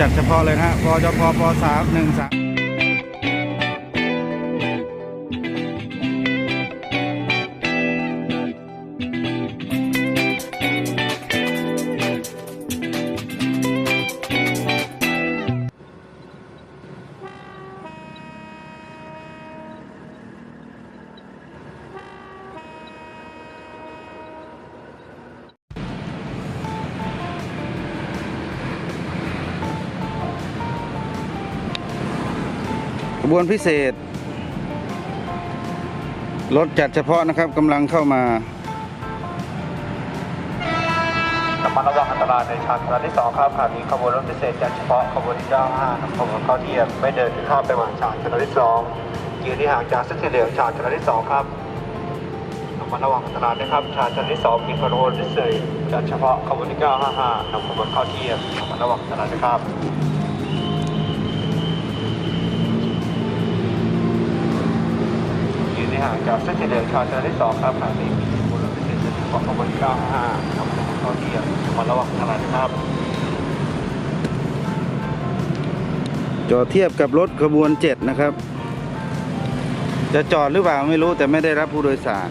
จัดเฉพาะเลยนะฮะปจพปสามหนึ่งสาม บวนพิเศษ รถจัดเฉพาะนะครับกำลังเข้ามาระมัดระวังอันตรายในชานชาลาที่สองครับขณะนี้ขบวนรถพิเศษจัดเฉพาะขบวนที่95นำขบวนเข้าเทียบไม่เดินข้ามไปวางชานชาลาที่สองยืนที่ห่างจากเส้นสีเหลืองชานชาลาที่สองครับระมัดระวังอันตรายนะครับชานชาลาที่สองมีขบวนพิเศษจัดเฉพาะขบวนที่955นำขบวนเข้าเทียบระมัดระวังอันตรายนะครับ จากเส้นสีเหลืองชานชาลาที่สองครับผ่านไปมีขบวนรถพิเศษจัดเฉพาะขบวนที่95นำขบวนเข้าเทียมมาระวังอันตรายนครับ จอดเทียบกับรถขบวนเจ็ดนะครับ จะจอดหรือเปล่าไม่รู้แต่ไม่ได้รับผู้โดยสาร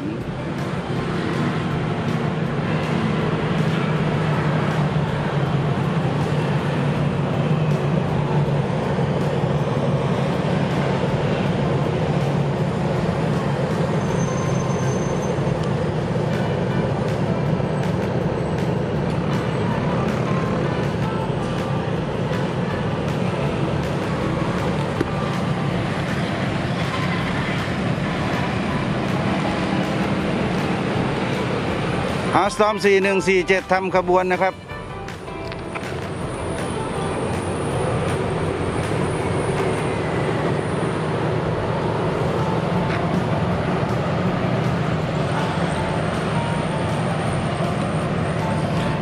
อาสตอม4147ทำขบวนนะครับ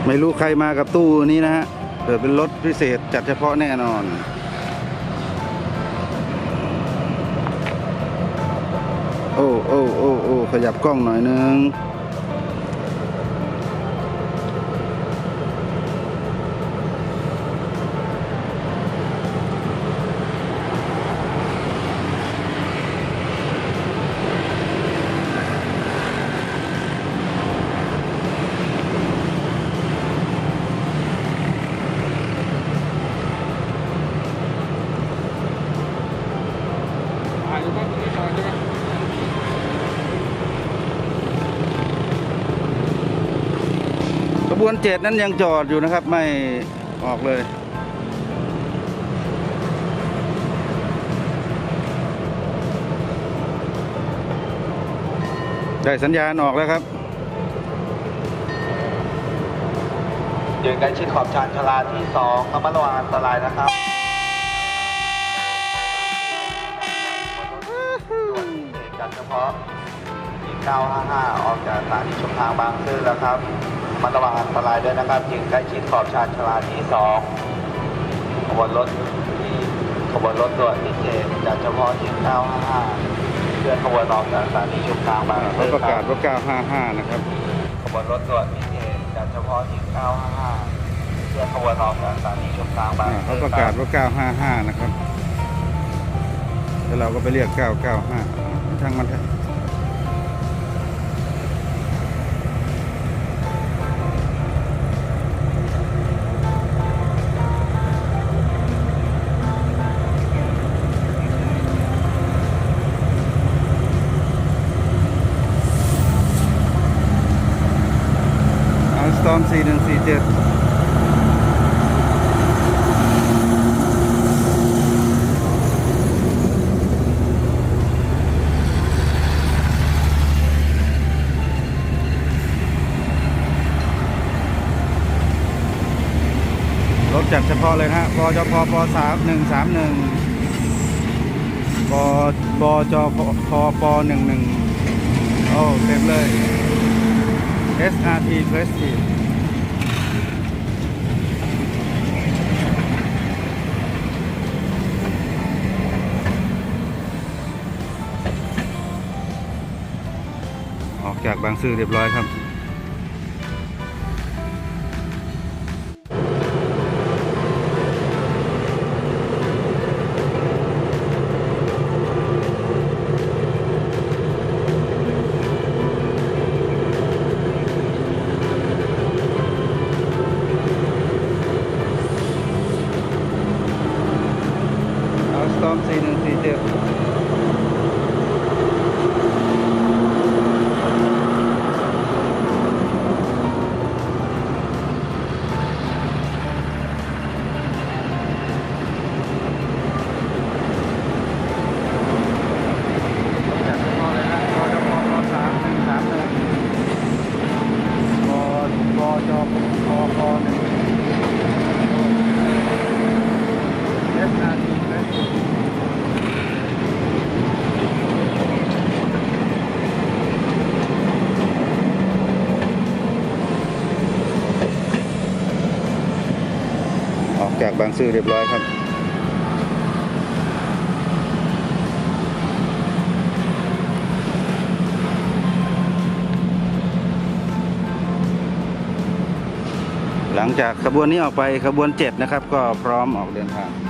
ไม่รู้ใครมากับตู้นี้นะฮะเดี๋ยวเป็นรถพิเศษจัดเฉพาะแน่นอนโอ้โอ้โอ้โอ้ขยับกล้องหน่อยนึง ขบ วนเจ็ดนั้นยังจอดอยู่นะครับ ไม่ออกเลยได้สัญญาณออกแล้วครับยืนกันชิดขอบชานชาลาที่สองระมัดระวังอันตรายนะครับกันเฉพาะที่955 ออกจากสถานีชุมทางบางซื่อแล้วครับ มัดระวังอันตรายด้วยนะครับยืนใกล้ชิดขอบชานชาลาที่สองขบวนรถที่ขบวนรถด่วนพิเศษจากเฉพาะที่955เคลื่อนขบวนออกจากสถานีชุมทางบางเขาซื่อประการัศว่า955 นะครับ ขบวนรถด่วนพิเศษจากเฉพาะที่955เพื่อขบวนออกจากสถานีชุมทางบางอ่าเขาประกาศว่า955 นะครับ แล้วเราก็ไปเรียก 995ช่างมันเถอะ ลสตอม4147รถจัดเฉพาะเลยฮะปจพปสามหนึ่งสามหนึ่งปปจพพปหนึ่งหนึ่งโอ้เต็มเลย SRT Prestige จากบางซื่อเรียบร้อยครับ เอาสตอม4 1 4 7 จากบางซื่อเรียบร้อยครับ หลังจากขบวนนี้ออกไปขบวนเจ็ดนะครับ ก็พร้อมออกเดินทาง